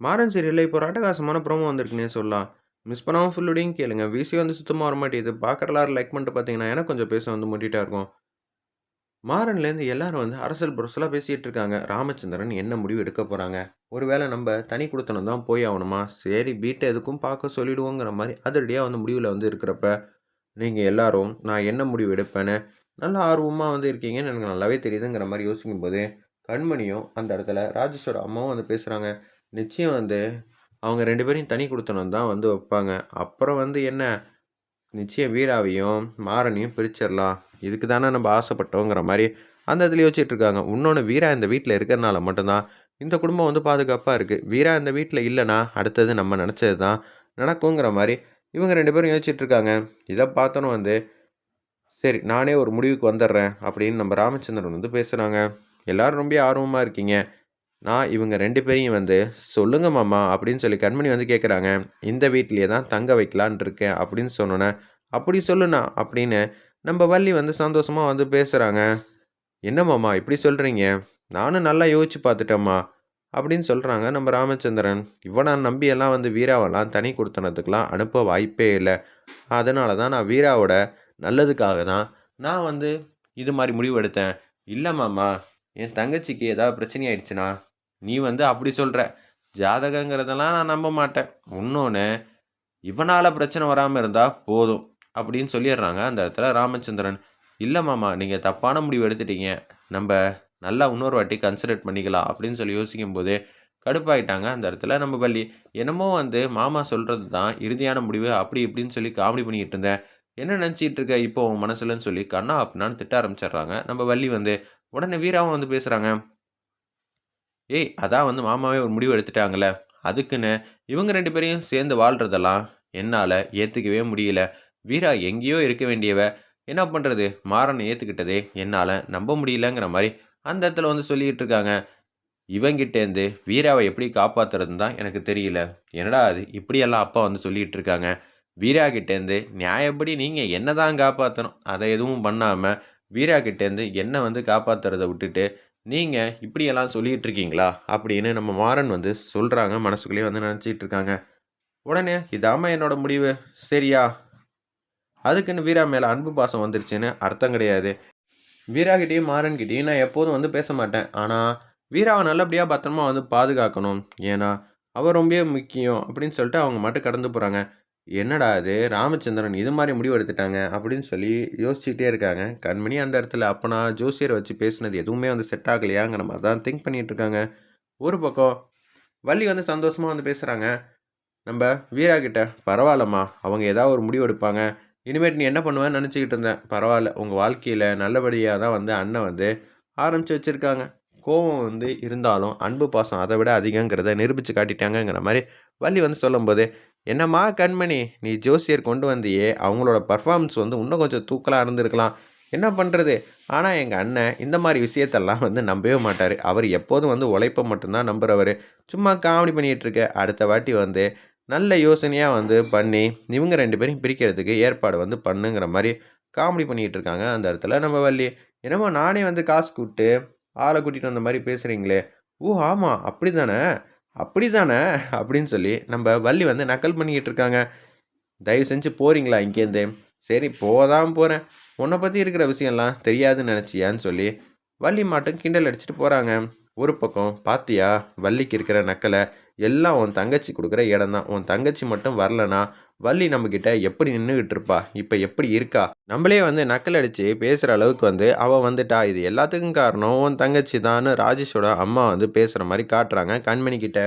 மாறன் சீரியல்ல இப்போ ஒரு அட்டகாசமான ப்ரோமோ வந்திருக்குன்னே சொல்லலாம். மிஸ் பண்ணாமல் ஃபுல்லோடையும் கேளுங்க. விசி வந்து சுத்தமாக வரமாட்டேங்குது. மாட்டேது எல்லாரும் லைக் பண்ணிட்டு பார்த்தீங்கன்னா, எனக்கு கொஞ்சம் பேச வந்து முட்டிகிட்டா இருக்கும். மாறன்லேருந்து எல்லாரும் வந்து அரசல் புரசலாக பேசிகிட்டு இருக்காங்க. ராமச்சந்திரன் என்ன முடிவு எடுக்க ஒரு ஒருவேளை நம்ம தனி கொடுத்தனம் தான் போய் ஆகணுமா? சரி பீட்ட எதுக்கும் பார்க்க சொல்லிடுவோங்கிற மாதிரி அதிரடியாக வந்து முடிவில் வந்து இருக்கிறப்ப, நீங்கள் எல்லாரும் நான் என்ன முடிவு எடுப்பேன்னு நல்ல ஆர்வமாக வந்து இருக்கீங்கன்னு எனக்கு நல்லாவே தெரியுதுங்கிற மாதிரி யோசிக்கும்போது, கண்மணியும் அந்த இடத்துல ராஜேஸ்வர அம்மாவும் வந்து பேசுகிறாங்க நிச்சயம் வந்து அவங்க ரெண்டு பேரையும் தனி கொடுத்தனும் தான் வந்து வைப்பாங்க. அப்புறம் வந்து என்ன, நிச்சயம் வீராவையும், மாறனையும் பிரிச்சிடலாம் இதுக்கு தானே நம்ம ஆசைப்பட்டோங்கிற மாதிரி அந்த இதில் யோசிச்சுட்ருக்காங்க இருக்காங்க. வீரா இந்த வீட்டில் இருக்கிறனால மட்டும்தான் இந்த குடும்பம் வந்து பாதுகாப்பாக இருக்குது வீரா இந்த வீட்டில் இல்லைனா அடுத்தது நம்ம நினச்சது தான் நடக்குங்கிற மாதிரி இவங்க ரெண்டு பேரும் யோசிச்சுட்ருக்காங்க இதை இத வந்து, சரி நானே ஒரு முடிவுக்கு வந்துடுறேன் அப்படின்னு நம்ம ராமச்சந்திரன் வந்து பேசுகிறாங்க எல்லோரும் ரொம்ப ஆர்வமாக இருக்கீங்க. நான் இவங்க ரெண்டு பேரையும் வந்து சொல்லுங்க மாமா அப்படின்னு சொல்லி கண்மணி வந்து கேட்குறாங்க. இந்த வீட்லேயே தான் தங்க வைக்கலான் இருக்கேன் அப்படின்னு சொன்னோன்னே அப்படி சொல்லுண்ணா அப்படின்னு நம்ம வள்ளி வந்து சந்தோஷமாக வந்து பேசுகிறாங்க என்ன மாமா இப்படி சொல்கிறீங்க நானும் நல்லா யோசிச்சு பார்த்துட்டேம்மா அப்படின்னு சொல்கிறாங்க நம்ம ராமச்சந்திரன். இவன நம்பியெல்லாம் வந்து வீராவெல்லாம் தனி கொடுத்தனத்துக்கெலாம் அனுப்ப வாய்ப்பே இல்லை அதனால தான் நான் வீராவோட நல்லதுக்காக தான் நான் வந்து இது மாதிரி முடிவு எடுத்தேன். இல்லை மாமா, என் தங்கச்சிக்கு ஏதாவது பிரச்சனை ஆயிடுச்சுன்னா, நீ வந்து அப்படி சொல்கிற ஜாதகங்கிறதெல்லாம் நான் நம்ப மாட்டேன். இன்னொன்று இவனால் பிரச்சனை வராமல் இருந்தால் போதும் அப்படின்னு சொல்லிடுறாங்க அந்த இடத்துல ராமச்சந்திரன். இல்லை மாமா, நீங்கள் தப்பான முடிவு எடுத்துட்டீங்க. நம்ம நல்லா இன்னொரு வாட்டி கன்சிடர் பண்ணிக்கலாம் அப்படின்னு சொல்லி யோசிக்கும்போது, கடுப்பாயிட்டாங்க அந்த இடத்துல நம்ம வள்ளி. என்னமோ வந்து மாமா சொல்கிறது தான் இறுதியான முடிவு அப்படி இப்படின்னு சொல்லி காமெடி பண்ணிக்கிட்டு இருந்தேன். என்ன நினச்சிட்டு இருக்க இப்போ உன் மனசுலன்னு சொல்லி கண்ணா அப்படின்னான்னு திட்ட ஆரம்பிச்சிடுறாங்க நம்ம வள்ளி வந்து. உடனே வீராவும் வந்து பேசுகிறாங்க ஏய் அதான் வந்து மாமாவே ஒரு முடிவு எடுத்துட்டாங்கல்ல. அதுக்குன்னு இவங்க ரெண்டு பேரையும் சேர்ந்து வாழ்கிறதெல்லாம் என்னால் ஏற்றுக்கவே முடியல. வீரா எங்கேயோ இருக்க வேண்டியவ, என்ன பண்ணுறது மாறனை ஏற்றுக்கிட்டதே என்னால் நம்ப முடியலங்கிற மாதிரி அந்த இடத்துல வந்து சொல்லிக்கிட்டு இருக்காங்க. இவங்கிட்டேருந்து வீராவை எப்படி காப்பாற்றுறதுன்னு தான் எனக்கு தெரியல. என்னடா அது இப்படியெல்லாம் அப்பா வந்து சொல்லிட்டு இருக்காங்க. வீரா கிட்டேருந்து நியாயப்படி நீங்கள் என்ன தான் காப்பாற்றணும் அதை எதுவும் பண்ணாமல் வீரா கிட்டேருந்து என்ன வந்து காப்பாற்றுறதை விட்டுட்டு, நீங்கள் இப்படியெல்லாம் சொல்லிகிட்டு இருக்கீங்களா? அப்படின்னு நம்ம மாறன் வந்து சொல்கிறாங்க மனசுக்குள்ளேயே வந்து நினச்சிட்டு இருக்காங்க. உடனே இதாம்மா என்னோட முடிவு. சரியா? அதுக்குன்னு வீரா மேலே அன்பு பாசம் வந்துருச்சுன்னு அர்த்தம் கிடையாது. வீராகிட்டயும், மாறன்கிட்டேயும் நான் எப்போதும் வந்து பேச மாட்டேன். ஆனால் வீராவை நல்லபடியாக பத்திரமா வந்து பாதுகாக்கணும். ஏன்னா, அவர் ரொம்ப முக்கியம் அப்படின்னு சொல்லிட்டு அவங்க மட்டும் கடந்து போகிறாங்க என்னடா இது ராமச்சந்திரன் இது மாதிரி முடிவு எடுத்துட்டாங்க அப்படின்னு சொல்லி யோசிச்சுட்டே இருக்காங்க. கண்மணி அந்த இடத்துல அப்பனா நான் வச்சு பேசினது எதுவுமே வந்து செட் ஆகலையாங்கிற மாதிரி தான் திங்க் பண்ணிட்டு இருக்காங்க. ஒரு பக்கம் வள்ளி வந்து சந்தோஷமாக வந்து பேசுகிறாங்க நம்ம வீரா கிட்ட, பரவாயில்லம்மா அவங்க ஏதாவது ஒரு முடிவு எடுப்பாங்க. இனிமேட்டு நீ என்ன பண்ணுவேன்னு நினச்சிக்கிட்டு இருந்தேன். பரவாயில்ல உங்கள் வாழ்க்கையில் நல்லபடியாக தான் வந்து அண்ணன் வந்து ஆரம்பித்து வச்சுருக்காங்க கோவம் வந்து இருந்தாலும் அன்பு பாசம் அதை விட அதிகங்கிறத நிரூபித்து காட்டிட்டாங்கங்கிற மாதிரி வள்ளி வந்து சொல்லும்போது, என்னம்மா கண்மணி நீ ஜோசியர் கொண்டு வந்தியே, அவங்களோட பெர்ஃபார்மன்ஸ் வந்து இன்னும் கொஞ்சம் தூக்கலாக இருந்திருக்கலாம். என்ன பண்ணுறது ஆனால் எங்கள் அண்ணன் இந்த மாதிரி விஷயத்தெல்லாம் வந்து நம்பவே மாட்டார் அவர் எப்போதும் வந்து உழைப்ப மட்டும்தான் நம்புகிறவர் சும்மா காமெடி பண்ணிகிட்ருக்க அடுத்த வாட்டி வந்து நல்ல யோசனையாக வந்து பண்ணி, இவங்க ரெண்டு பேரும் பிரிக்கிறதுக்கு ஏற்பாடு வந்து பண்ணுங்கிற மாதிரி காமெடி பண்ணிகிட்டு இருக்காங்க அந்த இடத்துல நம்ம வள்ளி. என்னமோ நானே வந்து காசு கூப்பிட்டு, ஆளை கூட்டிகிட்டு வந்த மாதிரி பேசுகிறீங்களே ஓ! ஆமாம் அப்படி தானே அப்படிதானே, அப்படிதானே அப்படின்னு சொல்லி நம்ம வள்ளி வந்து நக்கல் பண்ணிக்கிட்டு இருக்காங்க. தயவு செஞ்சு போகிறீங்களா இங்கேருந்து? சரி போதான் போகிறேன் உன்னை பற்றி இருக்கிற விஷயம்லாம் தெரியாதுன்னு நினச்சியான்னு சொல்லி வள்ளி மாட்டும் கிண்டல் அடிச்சுட்டு போகிறாங்க ஒரு பக்கம் பாத்தியா வள்ளிக்கு இருக்கிற நக்கலை எல்லாம் உன் தங்கச்சி கொடுக்குற இடம் தான். உன் தங்கச்சி மட்டும் வரலனா, வள்ளி நம்மக்கிட்ட எப்படி நின்றுக்கிட்டு இருப்பா? இப்போ எப்படி இருக்கா? நம்மளே வந்து நக்கல் அடித்து பேசுகிற அளவுக்கு வந்து அவள் வந்துட்டா. இது எல்லாத்துக்கும் காரணம் உன் தங்கச்சி தான்னு ராஜேஷோட அம்மா வந்து பேசுகிற மாதிரி காட்டுறாங்க கண்மணி கிட்ட.